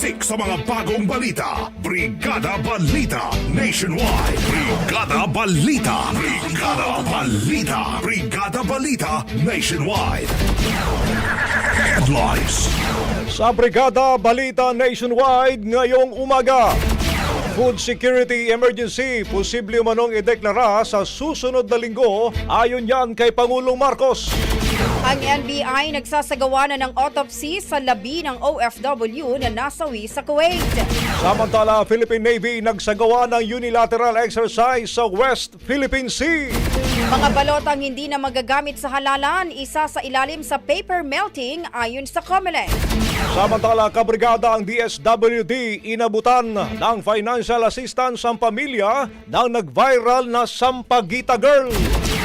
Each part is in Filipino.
Siksik sa mga bagong balita. Brigada Balita Nationwide. Brigada Balita. Brigada Balita. Brigada Balita Nationwide. Headlines. Sa Brigada Balita Nationwide ngayong umaga. Food Security Emergency posible manong ideklara sa susunod na linggo ayon yan kay Pangulong Marcos. Ang NBI nagsasagawa na ng autopsy sa labi ng OFW na nasawi sa Kuwait. Samantala, Philippine Navy nagsagawa ng unilateral exercise sa West Philippine Sea. Mga balotang hindi na magagamit sa halalan, isa sa ilalim sa paper melting ayon sa COMELEC. Samantala, kabrigada ang DSWD inabutan ng financial assistance ang pamilya ng nag-viral na Sampagita Girl.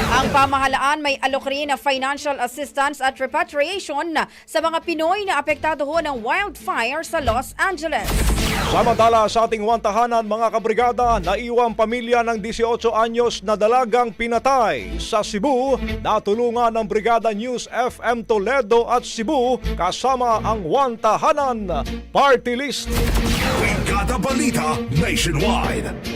Ang pamahalaan may alok rin na financial assistance at repatriation sa mga Pinoy na apektado ho ng wildfire sa Los Angeles. Samantala sa ating wantahanan mga kabrigada, naiwang pamilya ng 18 anyos na dalagang pinatay sa Cebu, natulungan ng Brigada News FM Toledo at Cebu kasama ang wantahanan party list. Brigada Balita Nationwide.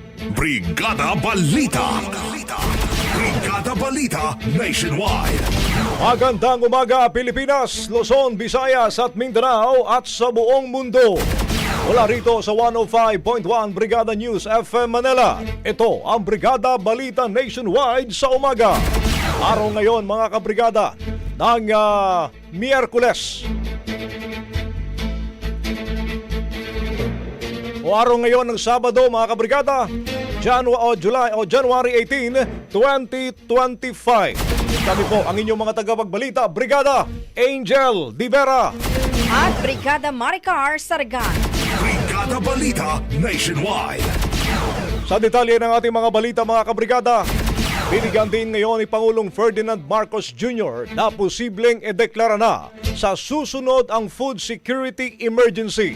Brigada Balita. Brigada Balita Nationwide. Magandang umaga Pilipinas, Luzon, Visayas at Mindanao at sa buong mundo. Mula rito sa 105.1 Brigada News FM Manila. Ito ang Brigada Balita Nationwide sa umaga. Araw ngayon mga kabrigada ng ah, Miyerkules. O araw ngayon ng Sabado mga kabrigada, Janu o July o January 18, 2025. Kami po ang inyong mga tagapagbalita, Brigada Angel Divera. At Brigada Maricar Sargan. Brigada Balita Nationwide. Sa detalye ng ating mga balita mga kabrigada, binigyan din ngayon ni Pangulong Ferdinand Marcos Jr. na posibleng edeklara na sa susunod ang food security emergency.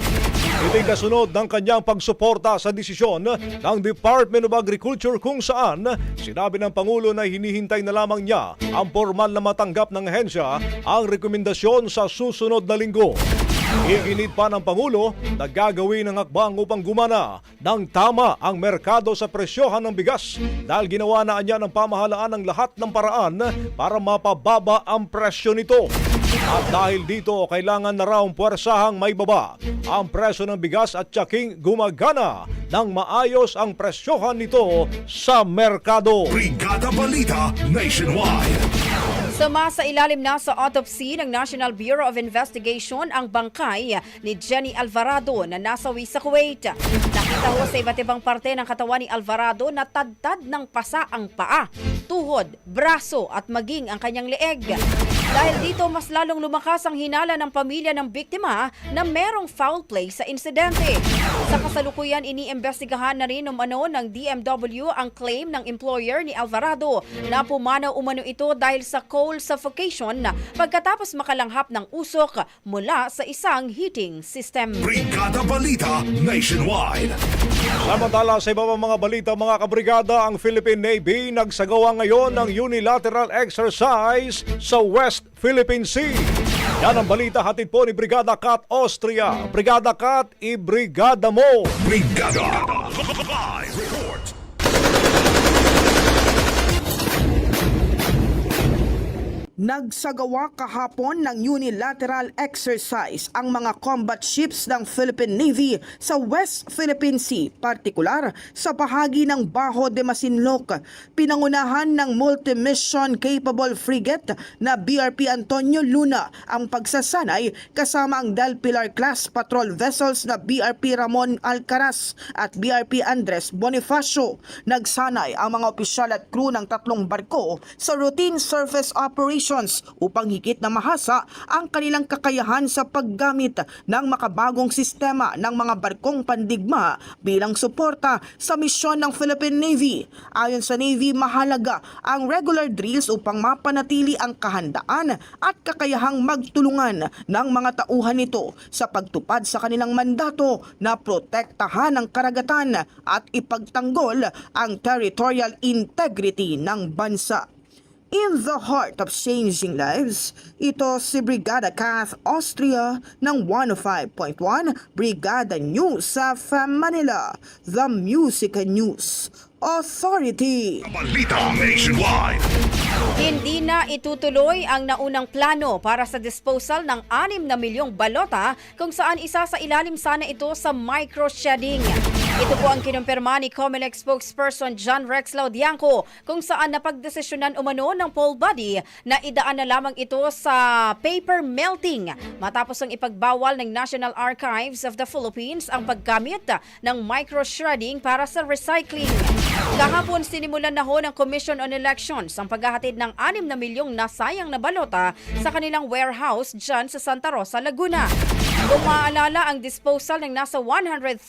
Ito'y kasunod ng kanyang pagsuporta sa desisyon ng Department of Agriculture kung saan sinabi ng Pangulo na hinihintay na lamang niya ang formal na matanggap ng ahensya ang rekomendasyon sa susunod na linggo. Iginit pa ng Pangulo na gagawin ang hakbang upang gumana ng tama ang merkado sa presyohan ng bigas dahil ginawa na niya ng pamahalaan ang lahat ng paraan para mapababa ang presyo nito. At dahil dito, kailangan na raw puwersahang may baba ang presyo ng bigas at tsaking gumagana ng maayos ang presyohan nito sa merkado. Brigada Balita Nationwide. Sumasa ilalim na sa autopsy ng National Bureau of Investigation ang bangkay ni Jenny Alvarado na nasawi sa Kuwait. Nakita ho sa iba't ibang parte ng katawan ni Alvarado na tadtad ng pasa ang paa, tuhod, braso at maging ang kanyang leeg. Dahil dito mas lalong lumakas ang hinala ng pamilya ng biktima na merong foul play sa insidente. Sa kasalukuyan, iniimbestigahan na rin umano ng DMW ang claim ng employer ni Alvarado na pumanaw umano ito dahil sa coal suffocation pagkatapos makalanghap ng usok mula sa isang heating system. Brigada Balita Nationwide. Samantala sa iba pang mga balita mga kabrigada, ang Philippine Navy nagsagawa ngayon ng unilateral exercise sa West Philippine Sea. Yan ang balita hatid po ni Brigada Kat Austria. Brigada Kat, i-brigada mo! Brigada. Live Nagsagawa kahapon ng unilateral exercise ang mga combat ships ng Philippine Navy sa West Philippine Sea, partikular sa bahagi ng Bajo de Masinloc. Pinangunahan ng multi-mission capable frigate na BRP Antonio Luna ang pagsasanay kasama ang Del Pilar class patrol vessels na BRP Ramon Alcaraz at BRP Andres Bonifacio. Nagsanay ang mga opisyal at crew ng tatlong barko sa routine surface operations upang higit na mahasa ang kanilang kakayahan sa paggamit ng makabagong sistema ng mga barkong pandigma bilang suporta sa misyon ng Philippine Navy. Ayon sa Navy, mahalaga ang regular drills upang mapanatili ang kahandaan at kakayahang magtulungan ng mga tauhan nito sa pagtupad sa kanilang mandato na protektahan ang karagatan at ipagtanggol ang territorial integrity ng bansa. In the heart of changing lives, ito si Brigada Kath Austria ng 105.1 Brigada News sa Manila, The Music News Authority. Balita Nationwide. Hindi na itutuloy ang naunang plano para sa disposal ng 6 na milyong balota kung saan isa sa ilalim sana ito sa microshedding. Ito po ang kinumpirma ni Comelec spokesperson John Rex Laudianco kung saan napagdesisyonan umano ng poll body na idaan na lamang ito sa paper melting matapos ang ipagbawal ng National Archives of the Philippines ang paggamit ng microshredding para sa recycling. Kahapon sinimulan na ho ng Commission on Elections ang paghahatid ng 6 na milyong nasayang na balota sa kanilang warehouse dyan sa Santa Rosa, Laguna. Kung maaalala, ang disposal ng nasa 130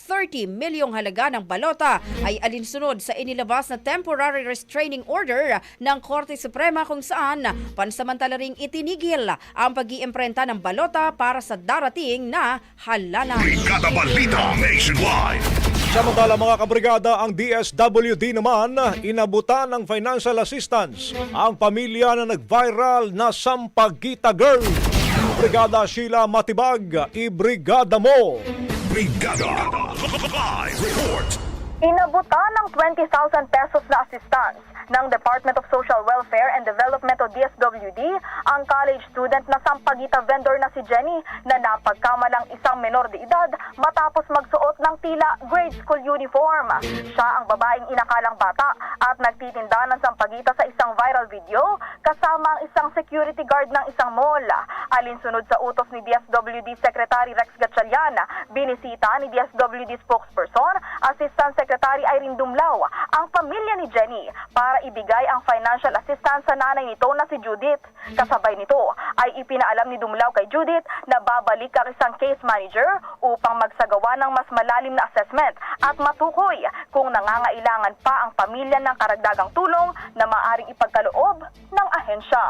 milyong halaga ng balota ay alinsunod sa inilabas na temporary restraining order ng Korte Suprema kung saan pansamantala ring itinigil ang pag-iimprenta ng balota para sa darating na halalan. Brigada Balita Nationwide. Samantala mga kabrigada, ang DSWD naman inabutan ng financial assistance ang pamilya na nag-viral na Sampaguita Girl. Brigada Sheila Matibag, ibrigada mo! Brigada. Live report. Inabutan ng 20,000 pesos na assistance ng Department of Social Welfare and Development o DSWD ang college student na sampagita vendor na si Jenny na napagkamalang isang menor de edad matapos magsuot ng tila grade school uniform. Siya ang babaeng inakalang bata at nagtitinda ng sampagita sa isang viral video kasama ang isang security guard ng isang mall. Alinsunod sa utos ni DSWD Secretary Rex Gatchalian, binisita ni DSWD spokesperson, Assistant Secretary Irene Dumlao, ang pamilya ni Jenny para ibigay ang financial assistance sa nanay nito na si Judith. Kasabay nito ay ipinaalam ni Dumlao kay Judith na babalik ang isang case manager upang magsagawa ng mas malalim na assessment at matukoy kung nangangailangan pa ang pamilya ng karagdagang tulong na maaring ipagkaloob ng ahensya.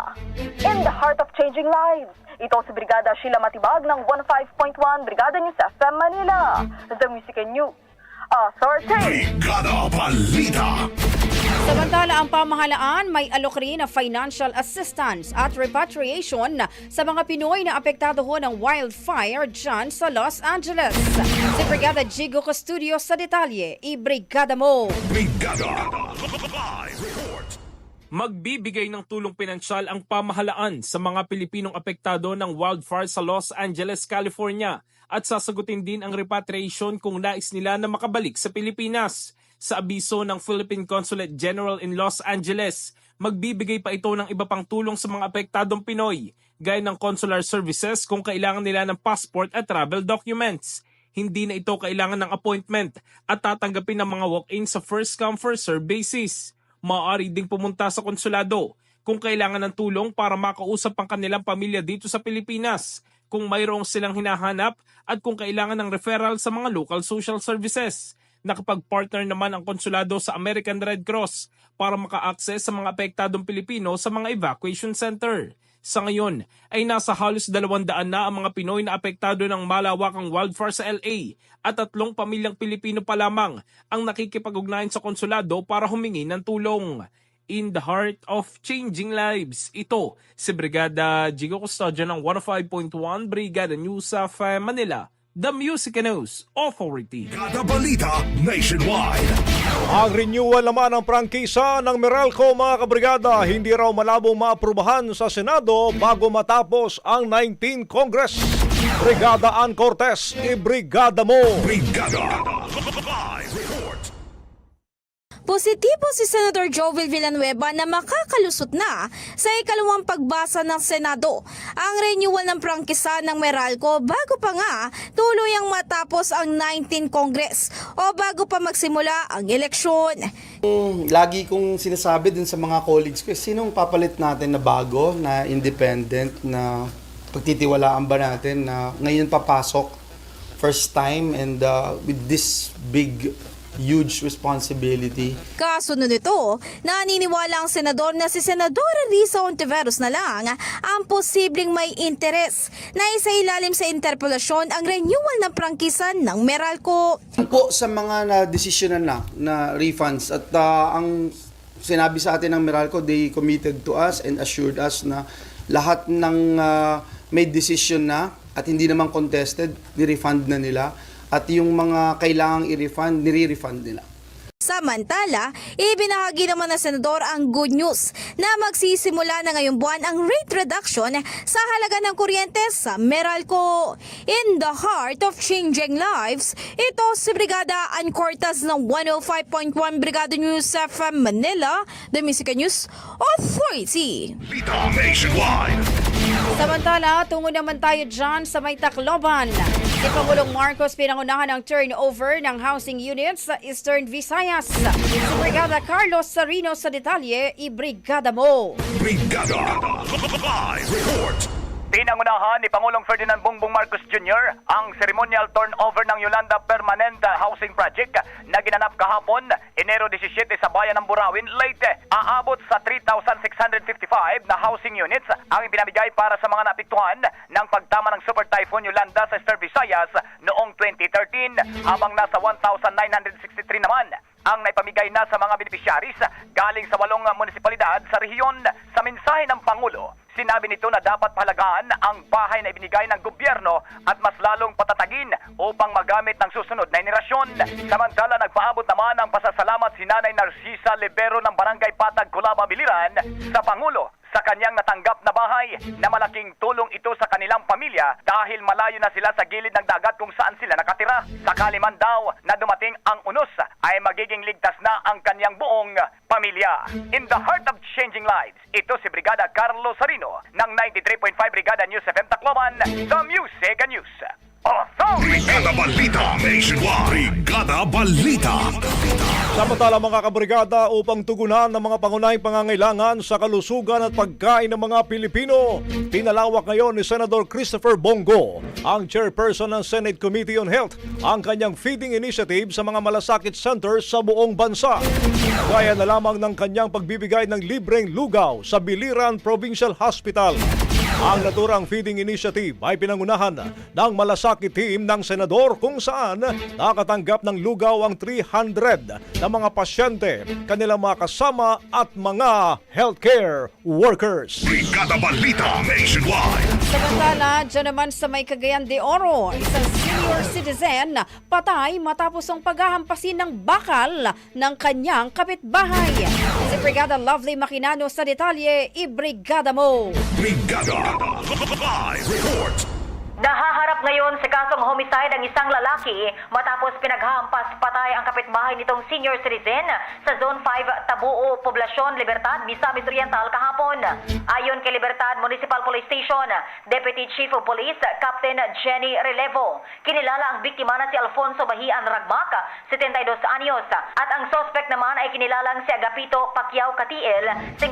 In the heart of changing lives, ito si Brigada Sheila Matibag ng 15.1 Brigada News FM Manila. The Music and News Authority. Brigada Balita. Samantala, ang pamahalaan may alok rin na financial assistance at repatriation sa mga Pinoy na apektado ho ng wildfire dyan sa Los Angeles. Si Brigada Jigo Custodio sa detalye, i-brigada mo! Brigada. Live report. Magbibigay ng tulong pinansyal ang pamahalaan sa mga Pilipinong apektado ng wildfire sa Los Angeles, California at sasagutin din ang repatriation kung nais nila na makabalik sa Pilipinas. Sa abiso ng Philippine Consulate General in Los Angeles, magbibigay pa ito ng iba pang tulong sa mga apektadong Pinoy, gaya ng consular services kung kailangan nila ng passport at travel documents. Hindi na ito kailangan ng appointment at tatanggapin ng mga walk-in sa first come first serve basis. Maaari ding pumunta sa konsulado kung kailangan ng tulong para makausap ang kanilang pamilya dito sa Pilipinas, kung mayroong silang hinahanap at kung kailangan ng referral sa mga local social services. Nakapag-partner naman ang konsulado sa American Red Cross para maka-access sa mga apektadong Pilipino sa mga evacuation center. Sa ngayon ay nasa halos 200 na ang mga Pinoy na apektado ng malawakang wildfire sa LA at tatlong pamilyang Pilipino pa lamang ang nakikipag-ugnayan sa konsulado para humingi ng tulong. In the heart of changing lives, ito si Brigada Jigo Custodio ng 105.1 Brigada News of Manila, The Music News Authority. Kada balita nationwide. Ang renewal naman ng prangkisa ng Meralco mga kabrigada hindi raw malabong maaprubahan sa Senado bago matapos ang 19 Congress. Brigada Ann Cortez, ibrigada mo! Brigada. Positibo si Senator Joel Villanueva na makakalusot na sa ikalawang pagbasa ng Senado ang renewal ng prangkisa ng Meralco bago pa nga tuluyang matapos ang 19 Congress o bago pa magsimula ang eleksyon. lagi kong sinasabi dun sa mga colleagues ko, sinong papalit natin na bago, na independent, na pagtitiwalaan ba natin na ngayon papasok, first time, and uh, with this big, huge responsibility. Kasunod nito, naniniwala ang senador na si Senadora Risa Ontiveros na lang ang posibleng may interes na isa ilalim sa interpelasyon ang renewal ng prangkisa ng Meralco. po sa mga na desisyonan na na refunds at uh, ang sinabi sa atin ng Meralco they committed to us and assured us na lahat ng uh, may decision na at hindi naman contested ni-refund na nila at yung mga kailangang i-refund nire-refund nila. Samantala, ibinahagi naman ng senador ang good news na magsisimula na ngayong buwan ang rate reduction sa halaga ng kuryente sa Meralco. In the heart of changing lives, ito si Brigada Ann Cortez ng 105.1 Brigada News FM Manila, The Music News Authority. Balita nationwide. Samantala, tungo naman tayo dyan sa may Tacloban. Si Pangulong Marcos pinangunahan ang turnover ng housing units sa Eastern Visayas. Si Brigada Carlos Sarino sa detalye, ibrigada mo. Brigada. Live report. Pinangunahan ni Pangulong Ferdinand Bongbong Marcos Jr. ang ceremonial turnover ng Yolanda Permanent Housing Project na ginanap kahapon, Enero 17 sa bayan ng Burawin, Leyte. Aabot sa 3,655 na housing units ang ibinabigay para sa mga napiktuhan ng pagtama ng Super Typhoon Yolanda sa Eastern Visayas noong 2013 habang nasa 1,963 naman ang naipamigay na sa mga beneficiaries galing sa walong munisipalidad sa rehiyon. Sa mensahe ng Pangulo, sinabi nito na dapat pahalagaan ang bahay na ibinigay ng gobyerno at mas lalong patatagin upang magamit ng susunod na henerasyon. Samantala, nagpaabot naman ang pasasalamat si Nanay Narcisa Libero ng Barangay Patag, Culaba, Biliran sa Pangulo sa kanyang natanggap na bahay na malaking tulong ito sa kanilang pamilya dahil malayo na sila sa gilid ng dagat kung saan sila nakatira. Sakali man daw na dumating ang unos ay magiging ligtas na ang kanyang buong pamilya. In the heart of changing lives, ito si Brigada Carlos Sarino ng 93.5 Brigada News FM Tacloban, The Music News Authority. Brigada Balita nationwide. Brigada Balita. Samantala mga kabrigada upang tugunan ng mga pangunahing pangangailangan sa kalusugan at pagkain ng mga Pilipino, pinalawak ngayon ni Senator Christopher Bongo, ang chairperson ng Senate Committee on Health, ang kanyang feeding initiative sa mga malasakit centers sa buong bansa. Gaya na lamang ng kanyang pagbibigay ng libreng lugaw sa Biliran Provincial Hospital. Ang naturang feeding initiative ay pinangunahan ng malasakit team ng senador kung saan nakatanggap ng lugaw ang 300 na mga pasyente, kanilang mga kasama at mga healthcare workers. Brigada Balita nationwide. Samantala, dyan naman sa may Cagayan de Oro, isang senior citizen patay matapos ang paghahampasin ng bakal ng kanyang kapitbahay. Si Brigada Lovely Makinano sa detalye, ibrigada mo. Brigada. Report. Nahaharap ngayon sa kasong homicide ang isang lalaki matapos pinaghampas patay ang kapitbahay nitong senior citizen sa Zone 5 Tabuo, Poblasyon, Libertad, Misamis Oriental kahapon. Ayon kay Libertad Municipal Police Station, Deputy Chief of Police Captain Jenny Relevo, kinilala ang biktima na si Alfonso Bahian Ragmac, 72 anyos, at ang suspect naman ay kinilalang si Agapito Pacquiao Catiel, 53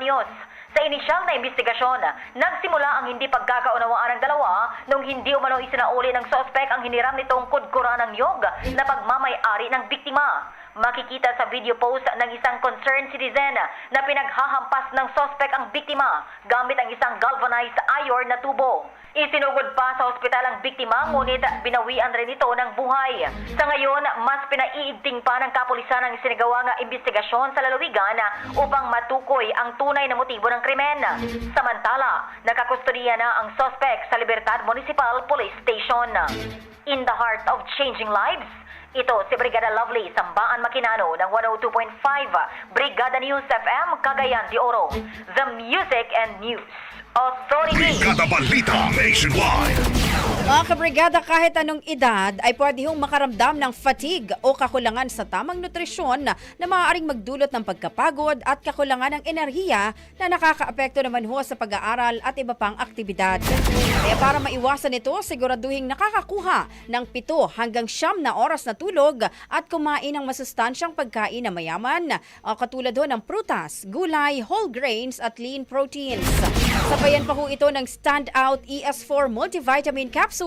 anyos. Sa inisyal na investigasyon, nagsimula ang hindi pagkakaunawaan ng dalawa nung hindi umano isinauli ng sospek ang hiniram nitong kudkura ng yog na pagmamay-ari ng biktima. Makikita sa video post ng isang concerned citizen na pinaghahampas ng sospek ang biktima gamit ang isang galvanized iron na tubo. Isinugod pa sa ospital ang biktima ngunit binawian rin ito ng buhay. Sa ngayon, mas pinaiigting pa ng kapulisan ang isinagawa nga investigasyon sa lalawigan upang matukoy ang tunay na motibo ng krimen. Samantala, nakakustodiya na ang suspect sa Libertad Municipal Police Station. In the heart of changing lives, ito si Brigada Lovely Sambaan Makinano ng 102.5 Brigada News FM Cagayan de Oro. The Music and News Authority. Brigada Balita Nationwide. Mga kabrigada, kahit anong edad ay pwede hong makaramdam ng fatigue o kakulangan sa tamang nutrisyon na maaaring magdulot ng pagkapagod at kakulangan ng enerhiya na nakakaapekto naman ho sa pag-aaral at iba pang aktibidad. Kaya para maiwasan ito, siguraduhin nakakakuha ng pito hanggang siyam na oras na tulog at kumain ng masustansyang pagkain na mayaman katulad ho ng prutas, gulay, whole grains at lean proteins. Sabayan pa ho ito ng Standout ES4 Multivitamin Capsule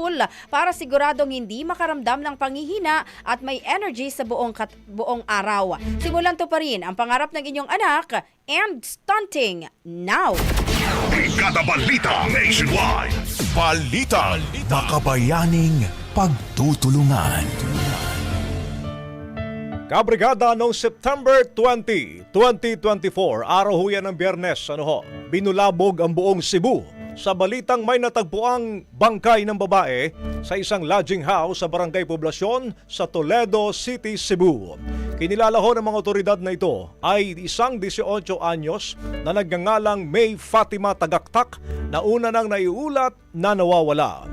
para siguradong hindi makaramdam ng pangihina at may energy sa buong, kat- buong araw. Simulan to pa rin ang pangarap ng inyong anak and stunting now. Brigada Balita Nationwide. Balita. Makabayaning pagtutulungan. Kabrigada noong September 20, 2024, araw ho yan ng biyernes, ano ho, binulabog ang buong Cebu sa balitang may natagpuang bangkay ng babae sa isang lodging house sa barangay poblasyon sa Toledo City, Cebu. Kinilala ho ng mga otoridad na ito ay isang 18 anyos na nagngangalang May Fatima Tagaktak na una nang naiulat na nawawala.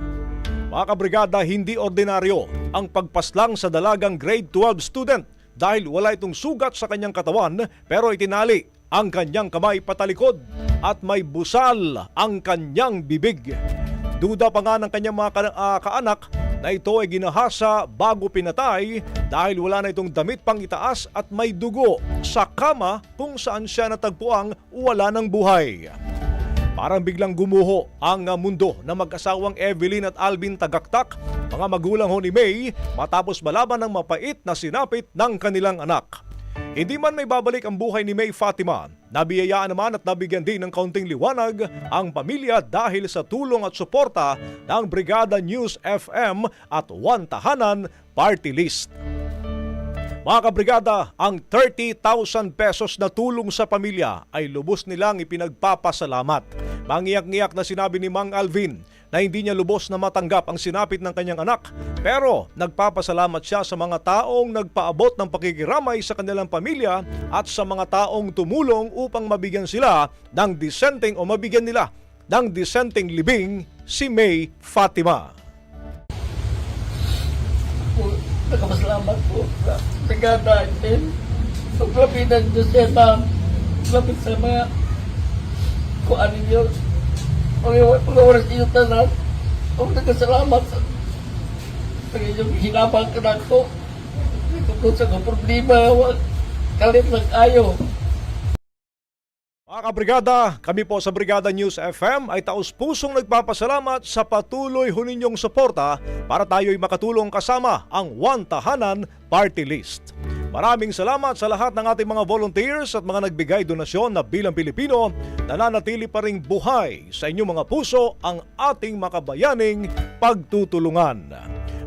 Mga kabrigada, hindi ordinaryo ang pagpaslang sa dalagang grade 12 student dahil wala itong sugat sa kanyang katawan pero itinali ang kanyang kamay patalikod at may busal ang kanyang bibig. Duda pa nga ng kanyang mga ka- ah, kaanak na ito ay ginahasa bago pinatay dahil wala na itong damit pang itaas at may dugo sa kama kung saan siya natagpuang wala ng buhay. Parang biglang gumuho ang uh, mundo ng mag-asawang Evelyn at Alvin Tagaktak, mga magulang ho ni May, matapos malaman ng mapait na sinapit ng kanilang anak. Hindi man may babalik ang buhay ni May Fatima, nabiyayaan naman at nabigyan din ng kaunting liwanag ang pamilya dahil sa tulong at suporta ng Brigada News FM at One Tahanan Party List. Mga kabrigada, ang 30,000 pesos na tulong sa pamilya ay lubos nilang ipinagpapasalamat. Mangiyak-ngiyak na sinabi ni Mang Alvin na hindi niya lubos na matanggap ang sinapit ng kanyang anak. Pero nagpapasalamat siya sa mga taong nagpaabot ng pakikiramay sa kanilang pamilya at sa mga taong tumulong upang mabigyan sila ng disenteng o mabigyan nila ng disenteng libing si May Fatima. po, nagpapasalamat po sa brigada din. Josefa, lapit sa mga kuan ninyo. Mga mga oras ninyo tanan. Ako nagkasalamat sa sa inyong hinabang ka na ko. Kung sa problema, kalit lang ayo. Kabrigada, kami po sa Brigada News FM ay taus-pusong nagpapasalamat sa patuloy ho ninyong suporta para tayo'y makatulong kasama ang One Tahanan Party List. Maraming salamat sa lahat ng ating mga volunteers at mga nagbigay donasyon na bilang Pilipino nananatili pa ring buhay sa inyong mga puso ang ating makabayaning pagtutulungan.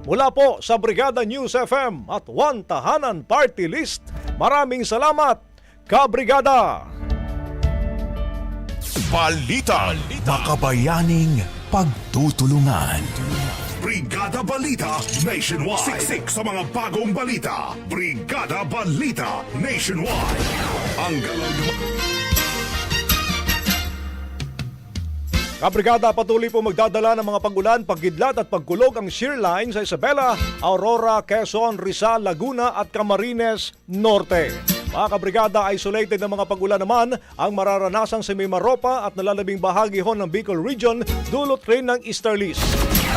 Mula po sa Brigada News FM at One Tahanan Party List, maraming salamat, Kabrigada! Balita. Makabayaning pagtutulungan. Brigada Balita Nationwide. Siksik sa mga bagong balita. Brigada Balita Nationwide. Ang galang Kabrigada patuloy po magdadala ng mga pagulan, pagkidlat at pagkulog ang shear line sa Isabela, Aurora, Quezon, Rizal, Laguna at Camarines Norte. Mga kabrigada, isolated na mga pagulan naman ang mararanasan sa Mimaropa at nalalabing bahagi ho ng Bicol Region dulot rin ng Easterlies.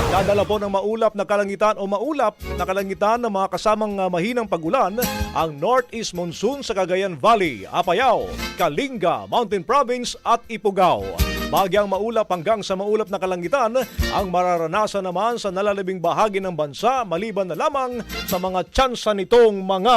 Dadala po ng maulap na kalangitan o maulap na kalangitan ng mga kasamang uh, mahinang pagulan ang Northeast Monsoon sa Cagayan Valley, Apayao, Kalinga, Mountain Province at Ifugao. Bagyang maulap hanggang sa maulap na kalangitan ang mararanasan naman sa nalalabing bahagi ng bansa maliban na lamang sa mga tsansa nitong mga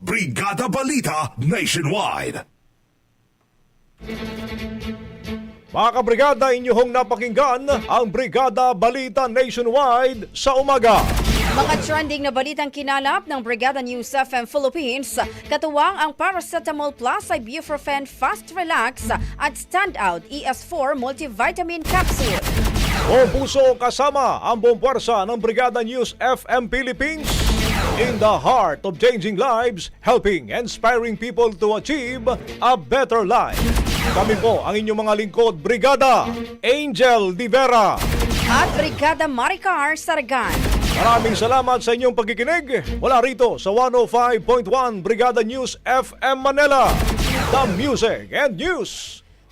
Brigada Balita Nationwide. Mga kabrigada, inyong napakinggan ang Brigada Balita Nationwide sa umaga. Mga trending na balitang kinalap ng Brigada News FM Philippines, katuwang ang Paracetamol Plus Ibuprofen Fast Relax at Standout ES4 Multivitamin Capsule. O puso kasama ang buong ng Brigada News FM Philippines in the heart of changing lives, helping inspiring people to achieve a better life. Kami po ang inyong mga lingkod, Brigada Angel Divera. At Brigada Maricar Saragan. Maraming salamat sa inyong pagkikinig. Wala rito sa 105.1 Brigada News FM Manila. The Music and News